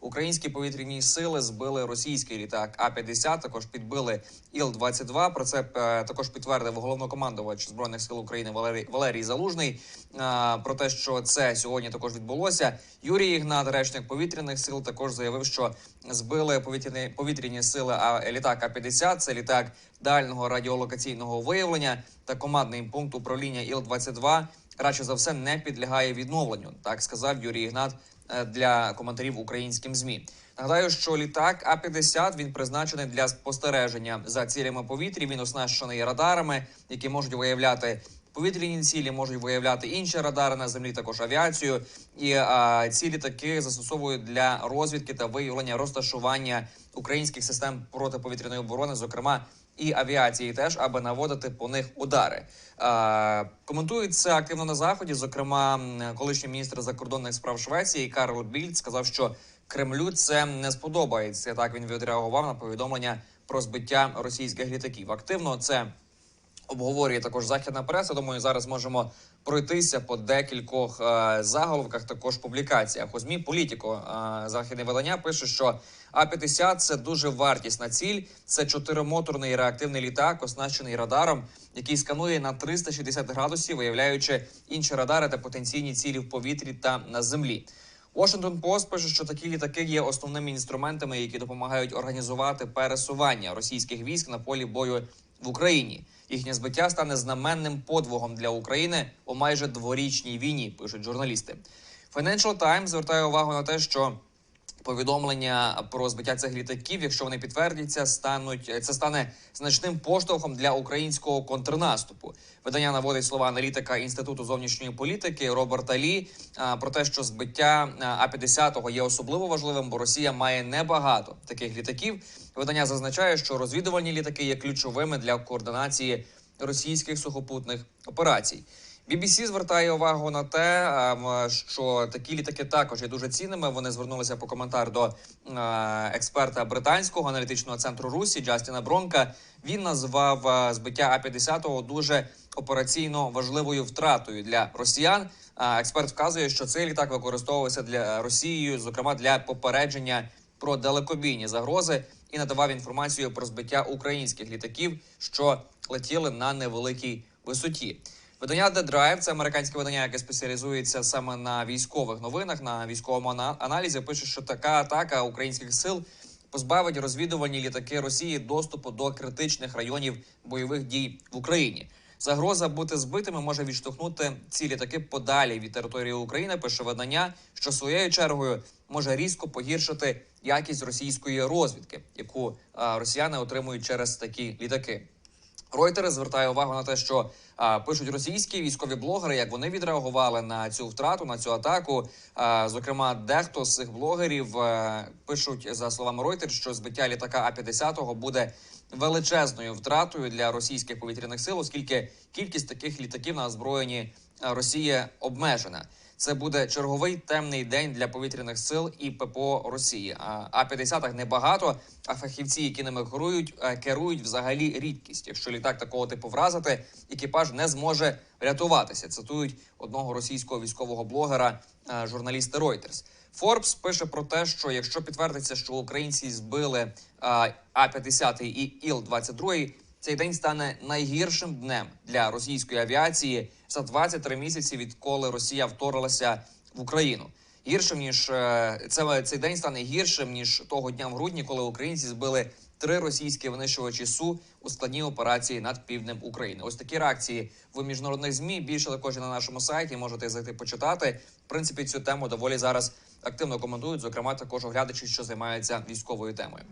українські повітряні сили збили російський літак А-50, також підбили Іл-22. Про це е, також підтвердив головнокомандувач збройних сил України Валерій Валерій Залужний. Е, Про те, що це сьогодні також відбулося. Юрій Ігнат, речник повітряних сил, також заявив, що збили повітряні повітряні сили а літак А-50. Це літак дальнього радіолокаційного виявлення та командний пункт управління Іл-22 радше за все не підлягає відновленню. Так сказав Юрій Ігнат е, для коментарів українським змі. Нагадаю, що літак А-50 він призначений для спостереження за цілями повітря. Він оснащений радарами, які можуть виявляти. Повітряні цілі можуть виявляти інші радари на землі, також авіацію. І а, ці літаки застосовують для розвідки та виявлення розташування українських систем протиповітряної оборони, зокрема і авіації, теж аби наводити по них удари. А, коментується активно на заході. Зокрема, колишній міністр закордонних справ Швеції Карл Більд сказав, що Кремлю це не сподобається. Так він відреагував на повідомлення про збиття російських літаків. Активно це обговорює також західна преса. Думаю, зараз можемо пройтися по декількох е, заголовках, також публікаціях. У змі політико е, західне видання пише, що А-50 – це дуже вартісна ціль. Це чотиримоторний реактивний літак, оснащений радаром, який сканує на 360 градусів, виявляючи інші радари та потенційні цілі в повітрі та на землі. Washington Post пише, що такі літаки є основними інструментами, які допомагають організувати пересування російських військ на полі бою в Україні. Їхнє збиття стане знаменним подвигом для України у майже дворічній війні. Пишуть журналісти. Financial Times звертає увагу на те, що повідомлення про збиття цих літаків, якщо вони підтвердяться, стануть це стане значним поштовхом для українського контрнаступу. Видання наводить слова аналітика інституту зовнішньої політики Роберта Лі про те, що збиття а 50 є особливо важливим, бо Росія має небагато таких літаків. Видання зазначає, що розвідувальні літаки є ключовими для координації російських сухопутних операцій. BBC звертає увагу на те, ем, що такі літаки також є дуже цінними. Вони звернулися по коментар до е, експерта британського аналітичного центру Русі Джастіна Бронка. Він назвав е, збиття А-50 дуже операційно важливою втратою для росіян. Експерт вказує, що цей літак використовувався для Росією, зокрема для попередження про далекобійні загрози, і надавав інформацію про збиття українських літаків, що летіли на невеликій висоті. Видання The Drive – це американське видання, яке спеціалізується саме на військових новинах, на військовому аналізі. Пише, що така атака українських сил позбавить розвідувальні літаки Росії доступу до критичних районів бойових дій в Україні. Загроза бути збитими може відштовхнути ці літаки подалі від території України. Пише видання, що своєю чергою може різко погіршити якість російської розвідки, яку росіяни отримують через такі літаки. Reuters звертає увагу на те, що а, пишуть російські військові блогери, як вони відреагували на цю втрату, на цю атаку. А, зокрема, дехто з цих блогерів а, пишуть за словами Ройтер, що збиття літака А-50 буде величезною втратою для російських повітряних сил, оскільки кількість таких літаків на озброєнні Росії обмежена. Це буде черговий темний день для повітряних сил і ППО Росії. А А-50 небагато, а фахівці, які ними керують, е, керують взагалі рідкість. Якщо літак такого типу вразити, екіпаж не зможе врятуватися. Цитують одного російського військового блогера, е, журналісти Reuters. Forbes пише про те, що якщо підтвердиться, що українці збили е, А-50 і Іл-22, цей день стане найгіршим днем для російської авіації за 23 місяці, відколи Росія вторглася в Україну. Гіршим ніж е, це цей день стане гіршим ніж того дня в грудні, коли українці збили три російські винищувачі су у складній операції над півднем України. Ось такі реакції в міжнародних змі. Більше також на нашому сайті можете зайти почитати. В принципі, цю тему доволі зараз активно коментують. Зокрема, також оглядачі, що займаються військовою темою.